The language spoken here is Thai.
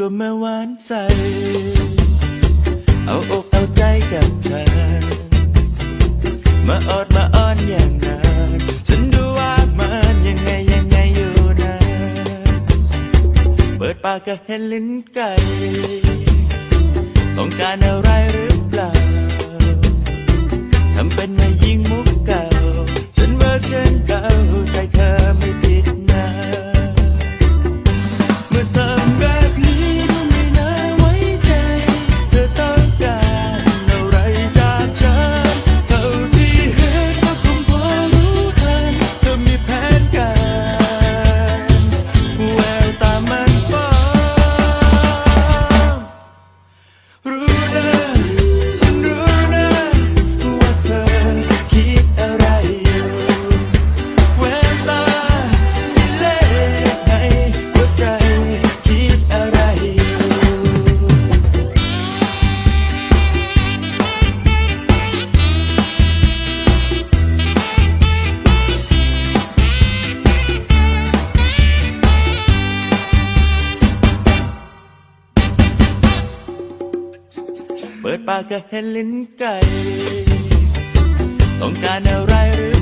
ก็ไมาหวานใส เอาอกเอาใจกับฉันมาอดมาอ้อนอย่างนั้นฉันดูว่ามันยังไงยังไงอยู่นะเปิดปากก็เห็นลิ้นไก่ต้องการอะไร ปิดปากก็เห็นลิ้นไก่ ต้องการอะไรหรือ